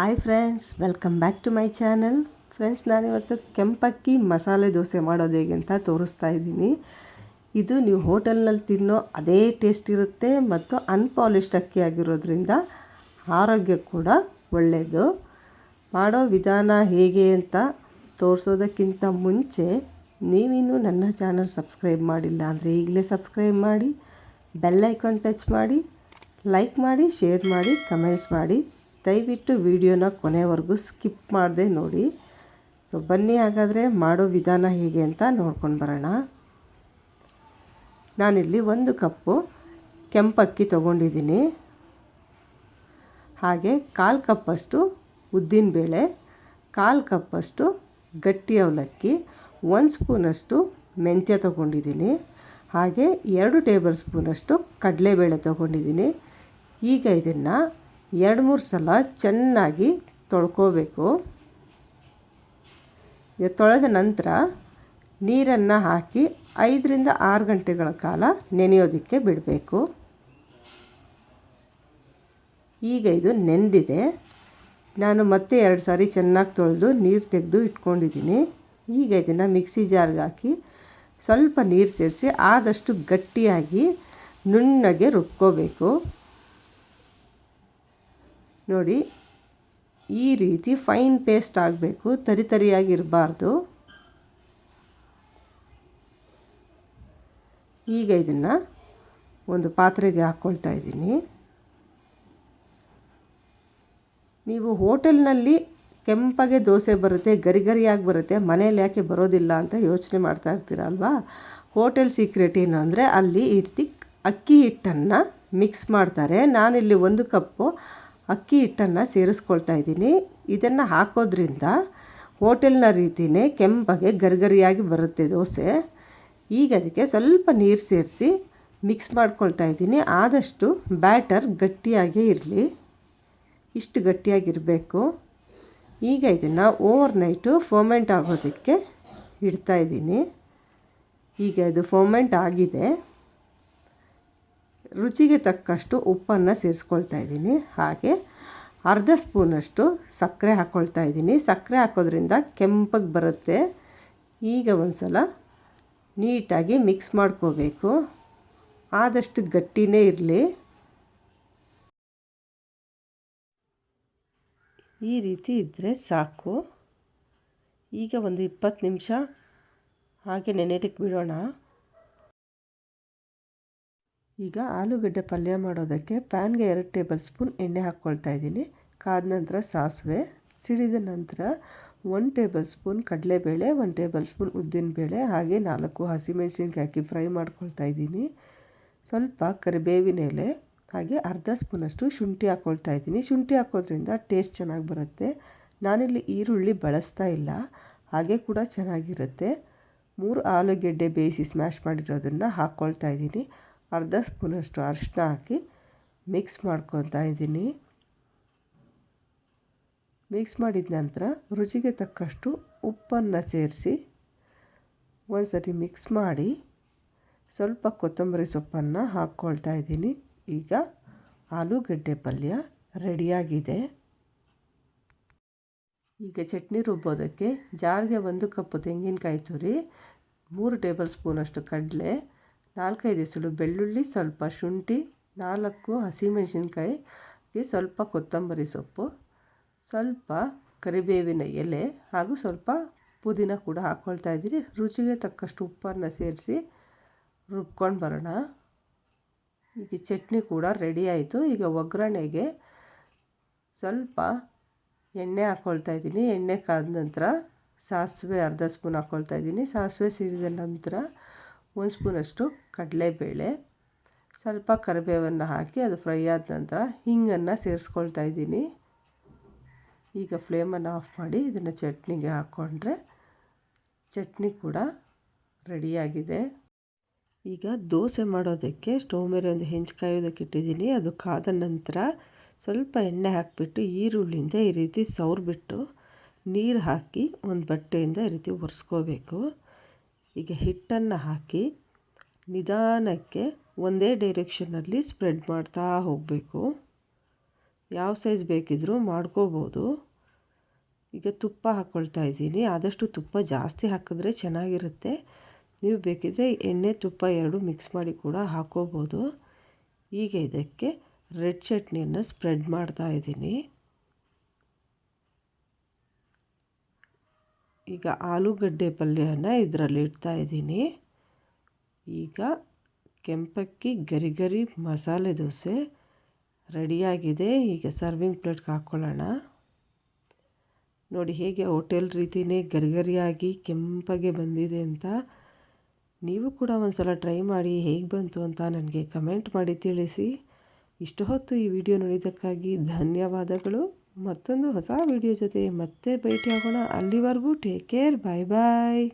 Hi friends welcome back to my channel friends ನಾನಿವತ್ತು ಕೆಂಪಕ್ಕಿ ಮಸಾಲೆ ದೋಸೆ ಮಾಡೋದು ಹೇಗೆ ಅಂತ ತೋರಿಸ್ತಾ ಇದ್ದೀನಿ. ಇದು ನೀವು ಹೋಟೆಲ್ನಲ್ಲಿ ತಿನ್ನೋ ಅದೇ ಟೇಸ್ಟ್ ಇರುತ್ತೆ ಮತ್ತು ಅನ್ಪಾಲಿಶ್ಡ್ ಅಕ್ಕಿ ಆಗಿರೋದ್ರಿಂದ ಆರೋಗ್ಯ ಕೂಡ ಒಳ್ಳೆಯದು ಮಾಡೋ ವಿಧಾನ ಹೇಗೆ ಅಂತ ತೋರಿಸೋದಕ್ಕಿಂತ ಮುಂಚೆ ನೀವಿನ್ನೂ ನನ್ನ ಚಾನಲ್ ಸಬ್ಸ್ಕ್ರೈಬ್ ಮಾಡಿಲ್ಲ ಅಂದರೆ ಈಗಲೇ ಸಬ್ಸ್ಕ್ರೈಬ್ ಮಾಡಿ ಬೆಲ್ ಐಕಾನ್ ಟಚ್ ಮಾಡಿ ಲೈಕ್ ಮಾಡಿ ಶೇರ್ ಮಾಡಿ ಕಮೆಂಟ್ಸ್ ಮಾಡಿ. ದಯವಿಟ್ಟು ವಿಡಿಯೋನ ಕೊನೆವರೆಗೂ ಸ್ಕಿಪ್ ಮಾಡದೆ ನೋಡಿ. ಸೊ ಬನ್ನಿ ಹಾಗಾದರೆ ಮಾಡೋ ವಿಧಾನ ಹೇಗೆ ಅಂತ ನೋಡ್ಕೊಂಡು ಬರೋಣ. ನಾನಿಲ್ಲಿ ಒಂದು ಕಪ್ಪು ಕೆಂಪಕ್ಕಿ ತೊಗೊಂಡಿದ್ದೀನಿ. ಹಾಗೆ ಕಾಲು ಕಪ್ಪಷ್ಟು ಉದ್ದಿನಬೇಳೆ, ಕಾಲು ಕಪ್ಪಷ್ಟು ಗಟ್ಟಿ ಅವಲಕ್ಕಿ, ಒಂದು ಸ್ಪೂನಷ್ಟು ಮೆಂತ್ಯ ತೊಗೊಂಡಿದ್ದೀನಿ. ಹಾಗೆ ಎರಡು ಟೇಬಲ್ ಸ್ಪೂನಷ್ಟು ಕಡಲೆಬೇಳೆ ತೊಗೊಂಡಿದ್ದೀನಿ. ಈಗ ಇದನ್ನು ಎರಡು ಮೂರು ಸಲ ಚೆನ್ನಾಗಿ ತೊಳ್ಕೋಬೇಕು. ತೊಳೆದ ನಂತರ ನೀರನ್ನು ಹಾಕಿ ಐದರಿಂದ ಆರು ಗಂಟೆಗಳ ಕಾಲ ನೆನೆಯೋದಕ್ಕೆ ಬಿಡಬೇಕು. ಈಗ ಇದು ನೆಂದಿದೆ. ನಾನು ಮತ್ತೆ ಎರಡು ಸಾರಿ ಚೆನ್ನಾಗಿ ತೊಳೆದು ನೀರು ತೆಗೆದು ಇಟ್ಕೊಂಡಿದ್ದೀನಿ. ಈಗ ಇದನ್ನು ಮಿಕ್ಸಿ ಜಾರ್ಗೆ ಹಾಕಿ ಸ್ವಲ್ಪ ನೀರು ಸೇರಿಸಿ ಆದಷ್ಟು ಗಟ್ಟಿಯಾಗಿ ನುಣ್ಣಗೆ ರುಬ್ಕೋಬೇಕು. ನೋಡಿ, ಈ ರೀತಿ ಫೈನ್ ಪೇಸ್ಟ್ ಆಗಬೇಕು, ತರಿ ತರಿಯಾಗಿರಬಾರ್ದು. ಈಗ ಇದನ್ನು ಒಂದು ಪಾತ್ರೆಗೆ ಹಾಕ್ಕೊಳ್ತಾ ಇದ್ದೀನಿ. ನೀವು ಹೋಟೆಲ್ನಲ್ಲಿ ಕೆಂಪಗೆ ದೋಸೆ ಬರುತ್ತೆ, ಗರಿ ಗರಿಯಾಗಿ ಬರುತ್ತೆ ಮನೇಲಿ ಯಾಕೆ ಬರೋದಿಲ್ಲ ಅಂತ ಯೋಚನೆ ಮಾಡ್ತಾ ಇರ್ತೀರಲ್ವಾ ಹೋಟೆಲ್ ಸೀಕ್ರೆಟ್ ಏನು ಅಂದರೆ ಅಲ್ಲಿ ಈ ಅಕ್ಕಿ ಹಿಟ್ಟನ್ನು ಮಿಕ್ಸ್ ಮಾಡ್ತಾರೆ. ನಾನಿಲ್ಲಿ ಒಂದು ಕಪ್ಪು ಅಕ್ಕಿ ಹಿಟ್ಟನ್ನು ಸೇರಿಸ್ಕೊಳ್ತಾ ಇದ್ದೀನಿ. ಇದನ್ನು ಹಾಕೋದ್ರಿಂದ ಹೋಟೆಲ್ನ ರೀತಿಯೇ ಕೆಂಪಗೆ ಗರಿಗರಿಯಾಗಿ ಬರುತ್ತೆ ದೋಸೆ. ಈಗ ಅದಕ್ಕೆ ಸ್ವಲ್ಪ ನೀರು ಸೇರಿಸಿ ಮಿಕ್ಸ್ ಮಾಡ್ಕೊಳ್ತಾ ಇದ್ದೀನಿ. ಆದಷ್ಟು ಬ್ಯಾಟರ್ ಗಟ್ಟಿಯಾಗೇ ಇರಲಿ. ಇಷ್ಟು ಗಟ್ಟಿಯಾಗಿರಬೇಕು. ಈಗ ಇದನ್ನು ಓವರ್ ನೈಟು ಫೋಮೆಂಟ್ ಆಗೋದಕ್ಕೆ ಇಡ್ತಾ ಇದ್ದೀನಿ. ಈಗ ಇದು ಫೋಮೆಂಟ್ ಆಗಿದೆ. ರುಚಿಗೆ ತಕ್ಕಷ್ಟು ಉಪ್ಪನ್ನು ಸೇರಿಸ್ಕೊಳ್ತಾ ಇದ್ದೀನಿ. ಹಾಗೆ ಅರ್ಧ ಸ್ಪೂನಷ್ಟು ಸಕ್ಕರೆ ಹಾಕ್ಕೊಳ್ತಾ ಇದ್ದೀನಿ. ಸಕ್ಕರೆ ಹಾಕೋದ್ರಿಂದ ಕೆಂಪಗೆ ಬರುತ್ತೆ. ಈಗ ಒಂದು ಸಲ ನೀಟಾಗಿ ಮಿಕ್ಸ್ ಮಾಡ್ಕೋಬೇಕು. ಆದಷ್ಟು ಗಟ್ಟಿನೇ ಇರಲಿ. ಈ ರೀತಿ ಇದ್ದರೆ ಸಾಕು. ಈಗ ಒಂದು ಇಪ್ಪತ್ತು ನಿಮಿಷ ಹಾಗೆ ನೆನೆಟಕ್ಕೆ ಬಿಡೋಣ. ಈಗ ಆಲೂಗಡ್ಡೆ ಪಲ್ಯ ಮಾಡೋದಕ್ಕೆ ಪ್ಯಾನ್ಗೆ ಎರಡು ಟೇಬಲ್ ಸ್ಪೂನ್ ಎಣ್ಣೆ ಹಾಕ್ಕೊಳ್ತಾ ಇದ್ದೀನಿ. ಕಾದ ನಂತರ ಸಾಸಿವೆ, ಸಿಡಿದ ನಂತರ ಒನ್ ಟೇಬಲ್ ಸ್ಪೂನ್ ಕಡಲೆಬೇಳೆ ಒನ್ ಟೇಬಲ್ ಸ್ಪೂನ್ ಉದ್ದಿನಬೇಳೆ, ಹಾಗೆ ನಾಲ್ಕು ಹಸಿಮೆಣಸಿನ್ಕಾಯಿ ಹಾಕಿ ಫ್ರೈ ಮಾಡ್ಕೊಳ್ತಾ ಇದ್ದೀನಿ. ಸ್ವಲ್ಪ ಕರಿಬೇವಿನ ಎಲೆ, ಹಾಗೆ ಅರ್ಧ ಸ್ಪೂನಷ್ಟು ಶುಂಠಿ ಹಾಕ್ಕೊಳ್ತಾ ಇದ್ದೀನಿ. ಶುಂಠಿ ಹಾಕೋದ್ರಿಂದ ಟೇಸ್ಟ್ ಚೆನ್ನಾಗಿ ಬರುತ್ತೆ. ನಾನಿಲ್ಲಿ ಈರುಳ್ಳಿ ಬಳಸ್ತಾ ಇಲ್ಲ, ಹಾಗೆ ಕೂಡ ಚೆನ್ನಾಗಿರುತ್ತೆ. ಮೂರು ಆಲೂಗೆಡ್ಡೆ ಬೇಯಿಸಿ ಸ್ಮ್ಯಾಶ್ ಮಾಡಿರೋದನ್ನು ಹಾಕ್ಕೊಳ್ತಾ ಇದ್ದೀನಿ. ಅರ್ಧ ಸ್ಪೂನಷ್ಟು ಅರಿಶಿನ ಹಾಕಿ ಮಿಕ್ಸ್ ಮಾಡ್ಕೊತಾ ಇದ್ದೀನಿ. ಮಿಕ್ಸ್ ಮಾಡಿದ ನಂತರ ರುಚಿಗೆ ತಕ್ಕಷ್ಟು ಉಪ್ಪನ್ನು ಸೇರಿಸಿ ಒಂದು ಸತಿ ಮಿಕ್ಸ್ ಮಾಡಿ ಸ್ವಲ್ಪ ಕೊತ್ತಂಬರಿ ಸೊಪ್ಪನ್ನು ಹಾಕ್ಕೊಳ್ತಾ ಇದ್ದೀನಿ. ಈಗ ಆಲೂಗಡ್ಡೆ ಪಲ್ಯ ರೆಡಿಯಾಗಿದೆ. ಈಗ ಚಟ್ನಿ ರುಬ್ಬೋದಕ್ಕೆ ಜಾರಿಗೆ ಒಂದು ಕಪ್ಪು ತೆಂಗಿನಕಾಯಿ ತುರಿ, ಮೂರು ಟೇಬಲ್ ಸ್ಪೂನಷ್ಟು ಕಡಲೆ ನಾಲ್ಕೈದು ಎಸಳು ಬೆಳ್ಳುಳ್ಳಿ ಸ್ವಲ್ಪ, ಶುಂಠಿ ನಾಲ್ಕು ಹಸಿಮೆಣಸಿನ್ಕಾಯಿಗೆ ಸ್ವಲ್ಪ ಕೊತ್ತಂಬರಿ ಸೊಪ್ಪು, ಸ್ವಲ್ಪ ಕರಿಬೇವಿನ ಎಲೆ ಹಾಗೂ ಸ್ವಲ್ಪ ಪುದೀನ ಕೂಡ ಹಾಕ್ಕೊಳ್ತಾ ಇದ್ದೀನಿ ರುಚಿಗೆ ತಕ್ಕಷ್ಟು ಉಪ್ಪನ್ನು ಸೇರಿಸಿ ರುಬ್ಕೊಂಡು ಬರೋಣ. ಈಗ ಚಟ್ನಿ ಕೂಡ ರೆಡಿ ಆಯಿತು. ಈಗ ಒಗ್ಗರಣೆಗೆ ಸ್ವಲ್ಪ ಎಣ್ಣೆ ಹಾಕ್ಕೊಳ್ತಾ ಇದ್ದೀನಿ. ಎಣ್ಣೆ ಕಾದ ನಂತರ ಸಾಸಿವೆ ಅರ್ಧ ಸ್ಪೂನ್ ಹಾಕ್ಕೊಳ್ತಾ ಇದ್ದೀನಿ. ಸಾಸಿವೆ ಸಿಡಿದ ನಂತರ ಒಂದು ಸ್ಪೂನಷ್ಟು ಕಡಲೆಬೇಳೆ, ಸ್ವಲ್ಪ ಕರಿಬೇವನ್ನು ಹಾಕಿ ಅದು ಫ್ರೈ ಆದ ನಂತರ ಹಿಂಗನ್ನು ಸೇರಿಸ್ಕೊಳ್ತಾ ಇದ್ದೀನಿ. ಈಗ ಫ್ಲೇಮನ್ನು ಆಫ್ ಮಾಡಿ ಇದನ್ನು ಚಟ್ನಿಗೆ ಹಾಕ್ಕೊಂಡ್ರೆ ಚಟ್ನಿ ಕೂಡ ರೆಡಿಯಾಗಿದೆ. ಈಗ ದೋಸೆ ಮಾಡೋದಕ್ಕೆ ಸ್ಟವ್ ಮೇಲೆ ಒಂದು ಹೆಂಚು ಕಾಯೋದಕ್ಕೆ ಇಟ್ಟಿದ್ದೀನಿ. ಅದು ಕಾದ ನಂತರ ಸ್ವಲ್ಪ ಎಣ್ಣೆ ಹಾಕಿಬಿಟ್ಟು ಈರುಳ್ಳಿಯಿಂದ ಈ ರೀತಿ ಸವ್ರಿಬಿಟ್ಟು ನೀರು ಹಾಕಿ ಒಂದು ಬಟ್ಟೆಯಿಂದ ಈ ರೀತಿ ಒರೆಸ್ಕೋಬೇಕು. ಈಗ ಹಿಟ್ಟನ್ನು ಹಾಕಿ ನಿಧಾನಕ್ಕೆ ಒಂದೇ ಡೈರೆಕ್ಷನಲ್ಲಿ ಸ್ಪ್ರೆಡ್ ಮಾಡ್ತಾ ಹೋಗಬೇಕು. ಯಾವ ಸೈಜ್ ಬೇಕಿದ್ದರೂ ಮಾಡ್ಕೋಬೋದು. ಈಗ ತುಪ್ಪ ಹಾಕ್ಕೊಳ್ತಾ ಇದ್ದೀನಿ. ಆದಷ್ಟು ತುಪ್ಪ ಜಾಸ್ತಿ ಹಾಕಿದ್ರೆ ಚೆನ್ನಾಗಿರುತ್ತೆ. ನೀವು ಬೇಕಿದ್ದರೆ ಎಣ್ಣೆ, ತುಪ್ಪ ಎರಡು ಮಿಕ್ಸ್ ಮಾಡಿ ಕೂಡ ಹಾಕ್ಕೋಬೋದು ಈಗ ಇದಕ್ಕೆ ರೆಡ್ ಚಟ್ನಿಯನ್ನು ಸ್ಪ್ರೆಡ್ ಮಾಡ್ತಾ ಇದ್ದೀನಿ. ಈಗ ಆಲೂಗಡ್ಡೆ ಪಲ್ಯನ ಇದರಲ್ಲಿ ಇಡ್ತಾ ಇದ್ದೀನಿ. ಈಗ ಕೆಂಪಕ್ಕಿ ಗರಿ ಗರಿ ಮಸಾಲೆ ದೋಸೆ ರೆಡಿಯಾಗಿದೆ. ಈಗ ಸರ್ವಿಂಗ್ ಪ್ಲೇಟ್ಗೆ ಹಾಕ್ಕೊಳ್ಳೋಣ. ನೋಡಿ, ಹೇಗೆ ಹೋಟೆಲ್ ರೀತಿಯೇ ಗರಿಗರಿಯಾಗಿ ಕೆಂಪಗೆ ಬಂದಿದೆ ಅಂತ ನೀವು ಕೂಡ ಒಂದು ಸಲ ಟ್ರೈ ಮಾಡಿ ಹೇಗೆ ಬಂತು ಅಂತ ನನಗೆ ಕಮೆಂಟ್ ಮಾಡಿ ತಿಳಿಸಿ. ಇಷ್ಟು ಹೊತ್ತು ಈ ವಿಡಿಯೋ ನೋಡಿದ್ದಕ್ಕಾಗಿ ಧನ್ಯವಾದಗಳು. ಮತ್ತೊಂದು ಹೊಸ ವಿಡಿಯೋ ಜೊತೆ ಮತ್ತೆ ಭೇಟಿಯಾಗೋಣ. ಅಲ್ಲಿವರೆಗೂ ಟೇಕ್ ಕೇರ್ ಬಾಯ್ ಬಾಯ್